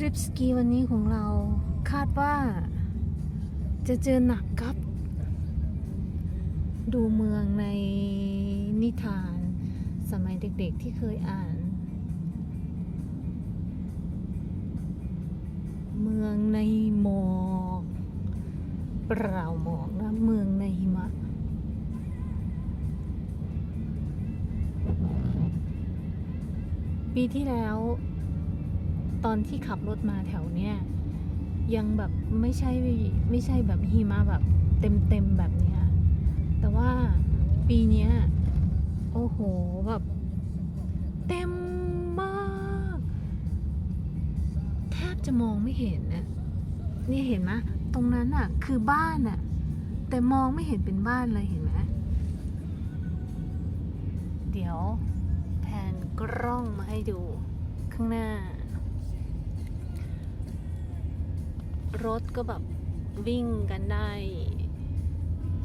ทริปสกีวันนี้ของเราคาดว่าจะเจอหนักครับ ดูเมืองในนิทานสมัยเด็กๆที่เคยอ่าน เมืองในหมอกเปล่าหมอกนะเมืองในหิมะปีที่แล้ว ตอนที่ขับรถมาแถวเนี้ยยังแบบไม่ใช่ไม่ใช่แบบหิมะแบบเต็มเต็มแบบเนี้ยแต่ว่าปีเนี้ยโอ้โหแบบเต็มมากแทบจะมองไม่เห็นนะนี่เห็นไหมตรงนั้นอะคือบ้านอะแต่มองไม่เห็นเป็นบ้านเลยเห็นไหมเดี๋ยวแผนกล้องมาให้ดูข้างหน้า รถก็แบบวิ่งกันได้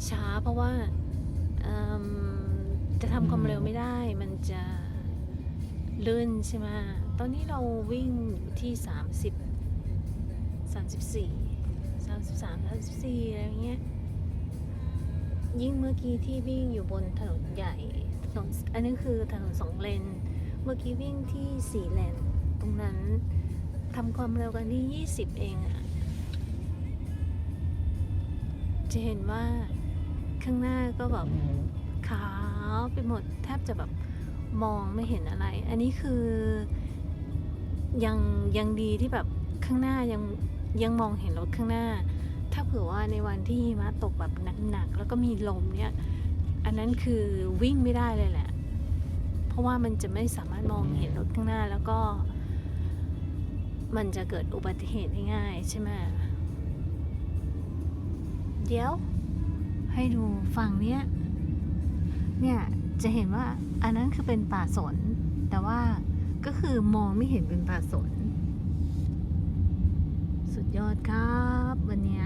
ช้าเพราะว่าจะทำความเร็วไม่ได้มันจะลื่นใช่ไหมตอนนี้เราวิ่งอยู่ที่ 30 34 33 34อะไรอย่างเงี้ยยิ่งเมื่อกี้ที่วิ่งอยู่บนถนนใหญ่ถนนอันนี้คือถนนสองเลน เมื่อกี้วิ่งที่สี่เลน ตรงนั้นทำความเร็วกันที่ 20 เองอะ จะเห็นว่าข้างหน้าก็แบบขาวไปหมดแทบจะแบบมองไม่เห็นอะไร อันนี้คือยังยังดีที่แบบข้างหน้ายังยังมองเห็นรถข้างหน้า ถ้าเผื่อว่าในวันที่หิมะตกแบบหนักๆแล้วก็มีลมเนี่ย อันนั้นคือวิ่งไม่ได้เลยแหละ เพราะว่ามันจะไม่สามารถมองเห็นรถข้างหน้าแล้วก็ มันจะเกิดอุบัติเหตุได้ง่ายใช่ไหม เดี๋ยว ให้ดูฝั่งเนี้ย เนี่ยจะเห็นว่าอันนั้นคือเป็นป่าสน แต่ว่าก็คือมองไม่เห็นเป็นป่าสน สุดยอดครับวันเนี้ย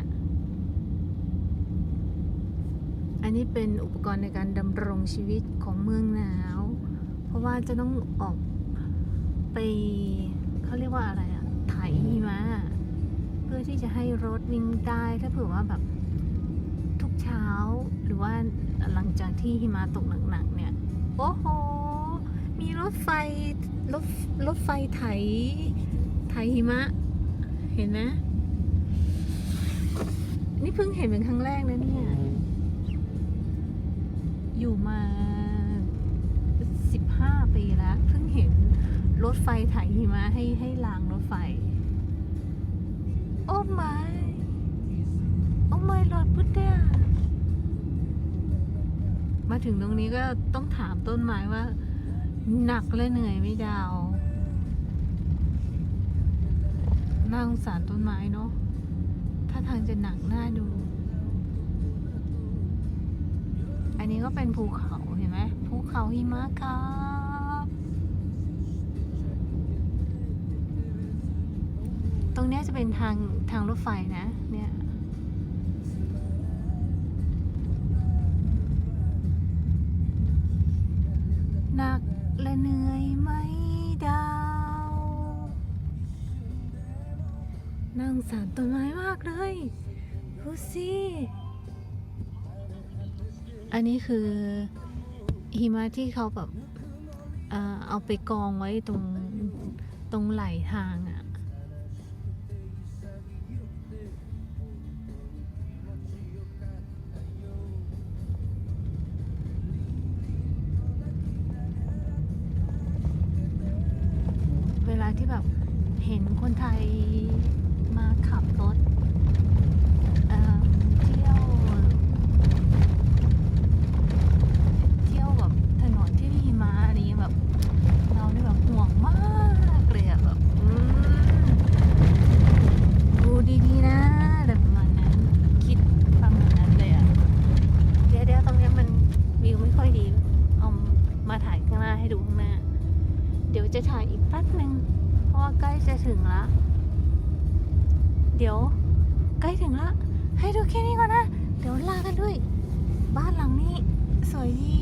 อันนี้เป็นอุปกรณ์ในการดำรงชีวิตของเมืองหนาว เพราะว่าจะต้องออกไปเขาเรียกว่าอะไรอะไถหิมะเพื่อที่จะให้รถวิ่งได้ถ้าเผื่อว่าแบบ เช้าหรือว่าหลังจากที่หิมะตกหนักๆเนี่ย โอ้โห มีรถไฟรถรถไฟไถไถหิมะ เห็นไหมนี่เพิ่งเห็นเป็นครั้งแรกนะเนี่ย อยู่มาสิบห้าปีแล้ว เพิ่งเห็นรถไฟไถหิมะให้ให้รางรถไฟ โอ้ไม่โอ้ไม่รถพุทธา มาถึงตรงนี้ก็ต้องถามต้นไม้ว่า หนักและเหนื่อยไม่ดาวน่าสงสารต้นไม้เนาะถ้าทางจะหนักหน้าดู อันนี้ก็เป็นภูเขาเห็นไหมภูเขาหิมะครับตรงนี้จะเป็นทางทางรถไฟนะ เนี่ย สารต้นไม้มากเลยดูสิอันนี้คือหิมะที่เขาแบบเอ่อเอาไปกองไว้ตรงตรงไหลทางอะ่ะ เวลาที่แบบเห็นคนไทย มาขับรถเอ่อเที่ยว เที่ยวแบบถนนที่มีหิมะอะไรเงี้แบบ เราเนี่แบบห่วงมากเลยอะแบบอืมดูดีๆนะอะไรประมาณนั้นคิดประมาณนั้นเลยอะเดี๋ยวเดี๋ยวตรงเนี้ยมันวิวไม่ค่อยดีเอามาถ่ายข้างหน้าให้ดูข้างหน้า เดี๋ยวจะถ่ายอีกแป๊บหนึ่งเพราะว่าใกล้จะถึงละ เดี๋ยว ใกล้ถึงละ ให้ดูแค่นี้ก่อนนะ เดี๋ยวลากันด้วย บ้านหลังนี้ สวยดี